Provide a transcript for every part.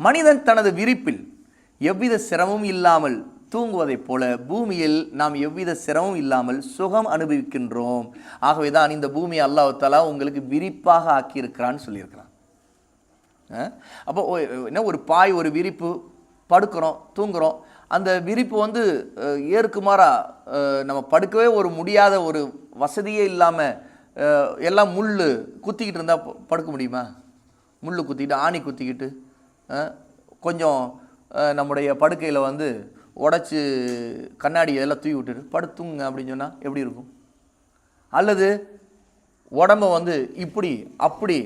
மனிதன் தனது விரிப்பில் எவ்வித சிரமமும் இல்லாமல் தூங்குவதைப் போல பூமியில் நாம் எவ்வித சிரமம் இல்லாமல் சுகம் அனுபவிக்கின்றோம். ஆகவே தான் இந்த பூமி அல்லாஹாலா உங்களுக்கு விரிப்பாக ஆக்கியிருக்கிறான்னு சொல்லியிருக்கிறான். அப்போ என்ன ஒரு பாய் ஒரு விரிப்பு படுக்கிறோம் தூங்குகிறோம் அந்த விரிப்பு வந்து அஹ், நம்ம படுக்கவே ஒரு முடியாத ஒரு வசதியே இல்லாமல் எல்லாம் முள் குத்திக்கிட்டு இருந்தால் படுக்க முடியுமா? முள் குத்திக்கிட்டு ஆணி குத்திக்கிட்டு. கொஞ்சம் நம்முடைய படுக்கையில் வந்து உடச்சி கண்ணாடி எல்லாம் தூக்கி விட்டுட்டு படுத்துங்க அப்படின்னு சொன்னால் எப்படி இருக்கும்? அல்லது உடம்ப வந்து இப்படி அப்படி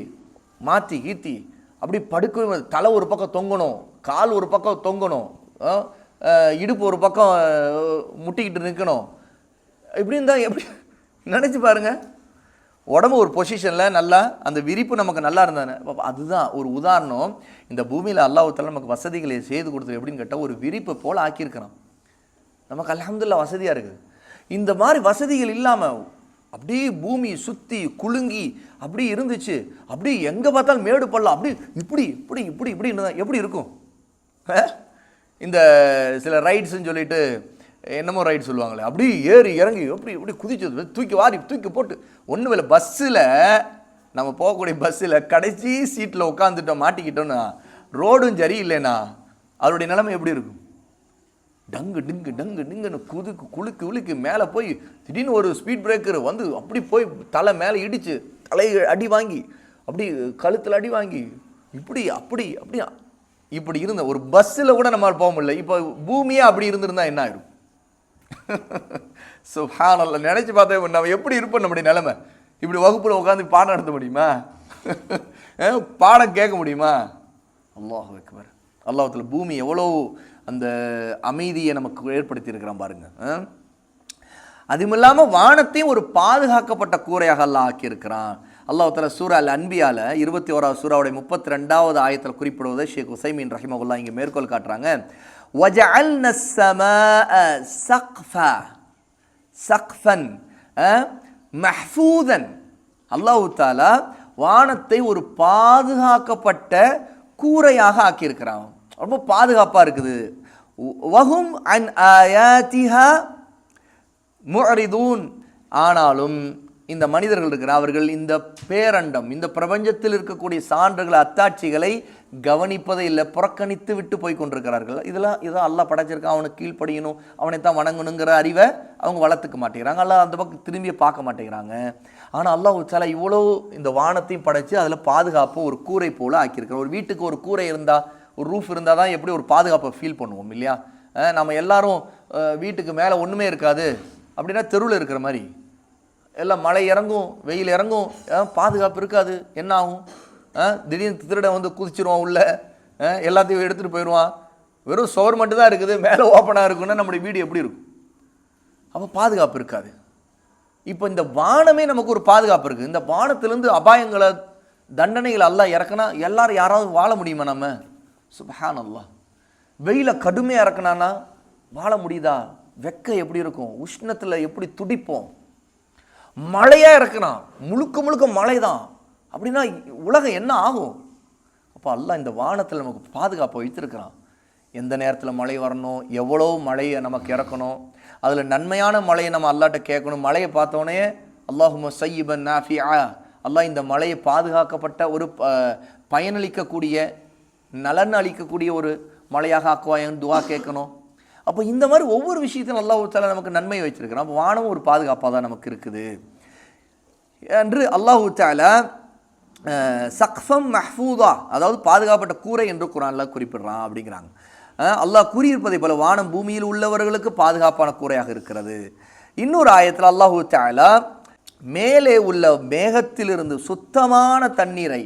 மாற்றி கீத்தி அப்படி படுக்கவே தலை ஒரு பக்கம் தொங்கணும் கால் ஒரு பக்கம் தொங்கணும் இடுப்பு ஒரு பக்கம் முட்டிக்கிட்டு நிற்கணும் இப்படி இருந்தால் எப்படி நினச்சி பாருங்கள் உடம்பு ஒரு பொசிஷனில் நல்லா அந்த விரிப்பு நமக்கு நல்லா இருந்தானே அதுதான் ஒரு உதாரணம். இந்த பூமியில் அல்லாஹ்வுத்தாலா நமக்கு வசதிகளை செய்து கொடுத்தது எப்படின்னு கேட்டால் ஒரு விரிப்பை போல் ஆக்கியிருக்கிறான். நமக்கு அலமதுல்லா வசதியாக இருக்குது. இந்த மாதிரி வசதிகள் இல்லாமல் அப்படியே பூமி சுற்றி குலுங்கி அப்படி இருந்துச்சு. அப்படி எங்கே பார்த்தாலும் மேடு பள்ளம் அப்படி இப்படி இப்படி இப்படி இப்படி இருந்தா எப்படி இருக்கும்? இந்த சில ரைட்ஸ்ன்னு சொல்லிட்டு என்னமோ ரைட் சொல்லுவாங்களே. அப்படி ஏறி இறங்கி எப்படி இப்படி குதிச்சது? தூக்கி வாரி தூக்கி போட்டு. ஒன்றும் இல்லை பஸ்ஸில் நம்ம போகக்கூடிய பஸ்ஸில் கடைசி சீட்டில் உட்காந்துட்டோம் மாட்டிக்கிட்டோன்னா ரோடும் சரி இல்லைண்ணா அவருடைய நிலைமை எப்படி இருக்கும்? டங்கு டிங்கு டங்கு டிங்குன்னு குதுக்கு குலுக்கு உளுக்கு மேலே போய் திடீர்னு ஒரு ஸ்பீட் பிரேக்கர் வந்து அப்படி போய் தலை மேலே இடித்து தலை அடி வாங்கி அப்படி கழுத்தில் அடி வாங்கி இப்படி அப்படி அப்படி இப்படி இருந்த ஒரு பஸ்ஸில் கூட நம்மளால் போக முடியல. இப்போ பூமியே அப்படி இருந்திருந்தா என்ன ஆயிரும்? ஸோ ஹானல்ல நினச்சி பார்த்தா நம்ம எப்படி இருப்போம் நம்முடைய நிலமை? இப்படி வகுப்பில் உட்காந்து பாடம் நடத்த முடியுமா? பாடம் கேட்க முடியுமா? அல்லாஹ் அக்பர். அல்லாஹத்தில் பூமி எவ்வளோ அந்த அமைதியை நமக்கு ஏற்படுத்தி இருக்கிறான் பாருங்க. அதுவும் இல்லாமல் வானத்தையும் ஒரு பாதுகாக்கப்பட்ட கூரையாக அல்லாஹ் ஆக்கியிருக்கிறான். அல்லாஹ் சூரா அல் அன்பியால இருபத்தி ஓராவது சூறாவுடைய முப்பத்தி ரெண்டாவது ஆயத்தில் குறிப்பிடுவதை ஷேக் உசைமீன் ரஹிமகுல்லா இங்கே மேற்கோள் காட்டுறாங்க. وَجَعَلْنَا السَّمَاءَ سَقْفًا சக்ஃபன் மஹ்ஃபூதன் அல்லாஹ் தாலா வானத்தை ஒரு பாதுகாக்கப்பட்ட கூரையாக ஆக்கியிருக்கிறான் ரொம்ப பாதுகாப்பாக இருக்குது வஹும் அன் ஆயாத்திஹா முஅரிதூன் ஆனாலும் இந்த மனிதர்கள் இருக்கிற அவர்கள் இந்த பேரண்டம் இந்த பிரபஞ்சத்தில் இருக்கக்கூடிய சான்றுகளை அத்தாட்சிகளை கவனிப்பதை இல்லை புறக்கணித்து விட்டு போய் கொண்டிருக்கிறார்கள். இதெல்லாம் இதெல்லாம் அல்லா படைச்சிருக்கான் அவனுக்கு கீழ்ப்படியணும் அவனை தான் வணங்கணுங்கிற அறிவை அவங்க வளர்த்துக்க மாட்டேங்கிறாங்க. அல்லா அந்த பக்கம் திரும்பி பார்க்க மாட்டேங்கிறாங்க. ஆனால் அல்லாஹ் சில இவ்வளோ இந்த வானத்தையும் படைச்சு அதில் பாதுகாப்பு ஒரு கூரை போல் ஆக்கியிருக்கிறார். ஒரு வீட்டுக்கு ஒரு கூரை இருந்தால் ஒரு ரூஃப் இருந்தால் தான் எப்படி ஒரு பாதுகாப்பை ஃபீல் பண்ணுவோம் இல்லையா? நம்ம எல்லாரும் வீட்டுக்கு மேலே ஒன்றுமே இருக்காது அப்படின்னா தெருவில் இருக்கிற மாதிரி. எல்லாம் மழை இறங்கும் வெயில் இறங்கும் பாதுகாப்பு இருக்காது. என்ன ஆகும்? திடீர்னு திருடன் வந்து குதிச்சிருவான் உள்ளே. எல்லாத்தையும் எடுத்துகிட்டு போயிடுவான். வெறும் சோர் மட்டும் தான் இருக்குது மேலே ஓப்பனாக இருக்குன்னா நம்முடைய வீடு எப்படி இருக்கும்? அப்போ பாதுகாப்பு இருக்காது. இப்போ இந்த வானமே நமக்கு ஒரு பாதுகாப்பு இருக்குது. இந்த வானத்திலேருந்து அபாயங்களை தண்டனைகள் எல்லாம் இறக்குனா எல்லாரும் யாராவது வாழ முடியுமா நம்ம? சுபஹான் அல்லாஹ் வெயில கடுமையாக இறக்குனானா வாழ முடியுதா? வெக்க எப்படி இருக்கும்? உஷ்ணத்தில் எப்படி துடிப்போம்? மழையாக இறக்குறான் முழுக்க முழுக்க மழை தான் அப்படின்னா உலகம் என்ன ஆகும்? அப்போ அல்லாஹ் இந்த வானத்தில் நமக்கு பாதுகாப்பை வைத்திருக்கிறான். எந்த நேரத்தில் மழை வரணும்? எவ்வளோ மழையை நமக்கு இறக்கணும்? அதில் நன்மையான மழையை நம்ம அல்லாட்ட கேட்கணும். மழையை பார்த்தோன்னே அல்லாஹும சையிபன் ஆ அல்லாஹ் இந்த மழையை பாதுகாக்கப்பட்ட ஒரு ப- பயனளிக்கக்கூடிய நலன் அளிக்கக்கூடிய ஒரு மழையாக ஆக்குவாயன்னு துவா கேட்கணும். அப்போ இந்த மாதிரி ஒவ்வொரு விஷயத்திலும் அல்லாஹ் தாலா நமக்கு நன்மையை வச்சிருக்கிறான் அப்போ வானமும் ஒரு பாதுகாப்பாக தான் நமக்கு இருக்குது. என்று அல்லாஹு தாலா சக்ஃபம் மஹ்ஃபூதா அதாவது பாதுகாப்பட்ட கூரை என்று குரானில் குறிப்பிடுறான் அப்படிங்கிறாங்க. அல்லாஹ் கூறியிருப்பதை போல வானம் பூமியில் உள்ளவர்களுக்கு பாதுகாப்பான கூரையாக இருக்கிறது. இன்னொரு ஆயத்தில் அல்லாஹு தாலா மேலே உள்ள மேகத்திலிருந்து சுத்தமான தண்ணீரை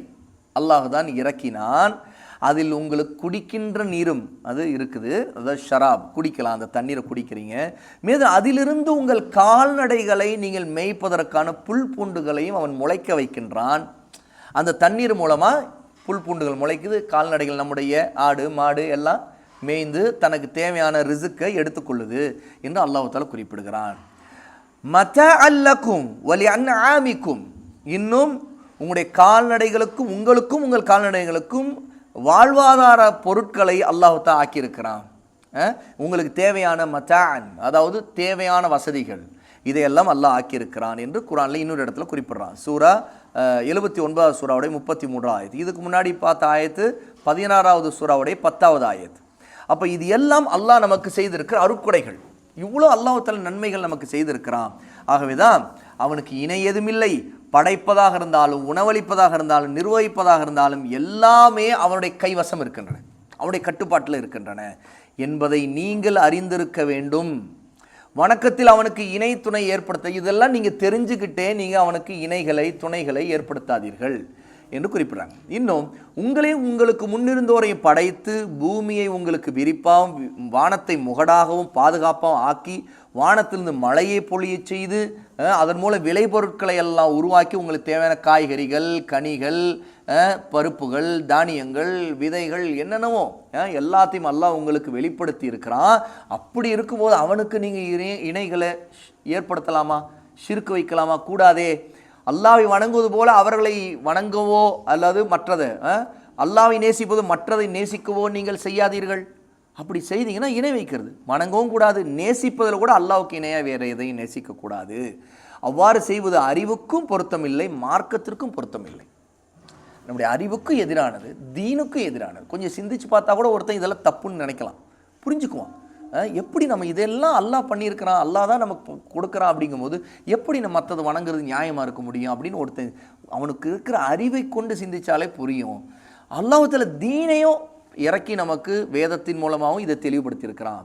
அல்லாஹ் தான் இறக்கினான். அதில் உங்களுக்கு குடிக்கின்ற நீரும் அது இருக்குது. அதாவது ஷராப் குடிக்கலாம் அந்த தண்ணீரை குடிக்கிறீங்க. மேலும் அதிலிருந்து உங்கள் கால்நடைகளை நீங்கள் மேய்ப்பதற்கான புல் பூண்டுகளையும் அவன் முளைக்க வைக்கின்றான். அந்த தண்ணீர் மூலமாக புல் பூண்டுகள் முளைக்குது. கால்நடைகள் நம்முடைய ஆடு மாடு எல்லாம் மேய்ந்து தனக்கு தேவையான ரிசுக்கை எடுத்துக்கொள்ளுது என்று அல்லாஹால குறிப்பிடுகிறான். மத அல்லக்கும் வலி அன் ஆமிக்கும் இன்னும் உங்களுடைய கால்நடைகளுக்கும் உங்களுக்கும் உங்கள் கால்நடைகளுக்கும் வாழ்வாதார பொருட்களை அல்லாஹ் ஆக்கியிருக்கிறான். உங்களுக்கு தேவையான மத்தான் அதாவது தேவையான வசதிகள் இதையெல்லாம் அல்லாஹ் ஆக்கியிருக்கிறான் என்று குரானில் இன்னொரு இடத்துல குறிப்பிடுறான். சூரா எழுபத்தி ஒன்பதாவது சூறாவுடைய முப்பத்தி மூன்றாவது ஆயத்து. இதுக்கு முன்னாடி பார்த்த ஆயத்து பதினாறாவது சூறாவுடைய பத்தாவது ஆயத்து. அப்போ இது எல்லாம் அல்லாஹ் நமக்கு செய்திருக்கிற அருக்குடைகள் இவ்வளோ அல்லாஹ்வுத்தால நன்மைகள் நமக்கு செய்திருக்கிறான். ஆகவே தான் அவனுக்கு இணை எதுமில்லை படைப்பதாக இருந்தாலும் உணவளிப்பதாக இருந்தாலும் நிர்வகிப்பதாக இருந்தாலும் எல்லாமே அவனுடைய கைவசம் இருக்கின்றன. அவனுடைய கட்டுப்பாட்டில் இருக்கின்றன. என்பதை நீங்கள் அறிந்திருக்க வேண்டும். வணக்கத்தில் அவனுக்கு இணை துணை ஏற்படுத்த இதெல்லாம் நீங்கள் தெரிஞ்சுக்கிட்டே நீங்கள் அவனுக்கு இணைகளை துணைகளை ஏற்படுத்தாதீர்கள். என்று குறிப்பிடுறாங்க. இன்னும் உங்களே உங்களுக்கு முன்னிருந்தோரையும் படைத்து பூமியை உங்களுக்கு விரிப்பாகவும் வானத்தை முகடாகவும் பாதுகாப்பாகவும் ஆக்கி வானத்திலிருந்து மழையை பொழியச் செய்து அதன் மூலம் விளைபொருட்களை எல்லாம் உருவாக்கி உங்களுக்கு தேவையான காய்கறிகள் கனிகள் பருப்புகள் தானியங்கள் விதைகள் என்னென்னவோ எல்லாத்தையும் எல்லாம் உங்களுக்கு வெளிப்படுத்தி இருக்கிறான். அப்படி இருக்கும்போது அவனுக்கு நீங்கள் இணை இணைகளை ஏற்படுத்தலாமா? சிறுக்கு வைக்கலாமா? கூடாதே. அல்லாவை வணங்குவது போல அவர்களை வணங்கவோ அல்லது மற்றதை அல்லாவை நேசிப்பது மற்றதை நேசிக்கவோ நீங்கள் செய்யாதீர்கள். அப்படி செய்தீங்கன்னா இணை வைக்கிறது. வணங்கவும் கூடாது நேசிப்பதில் கூட அல்லாவுக்கு இணையாக வேறு எதையும் நேசிக்கக்கூடாது அவ்வாறு செய்வது அறிவுக்கும் பொருத்தமில்லை மார்க்கத்திற்கும் பொருத்தமில்லை. நம்முடைய அறிவுக்கும் எதிரானது தீனுக்கும் எதிரானது. கொஞ்சம் சிந்திச்சு பார்த்தா கூட ஒருத்தன் இதெல்லாம் தப்புன்னு நினைக்கலாம். புரிஞ்சுக்குவான். எப்படி நம்ம இதெல்லாம் அல்லாஹ் பண்ணியிருக்கிறான் அல்லாஹ் தான் நமக்கு கொடுக்குறான் அப்படிங்கும்போது எப்படி நம்ம மற்றது வணங்குறது நியாயமாக இருக்க முடியும் அப்படின்னு ஒருத்தன் அவனுக்கு இருக்கிற அறிவை கொண்டு சிந்திச்சாலே புரியும். அல்லாஹத்தில் தீனையும் இறக்கி நமக்கு வேதத்தின் மூலமாகவும் இதை தெளிவுபடுத்தியிருக்கிறான்.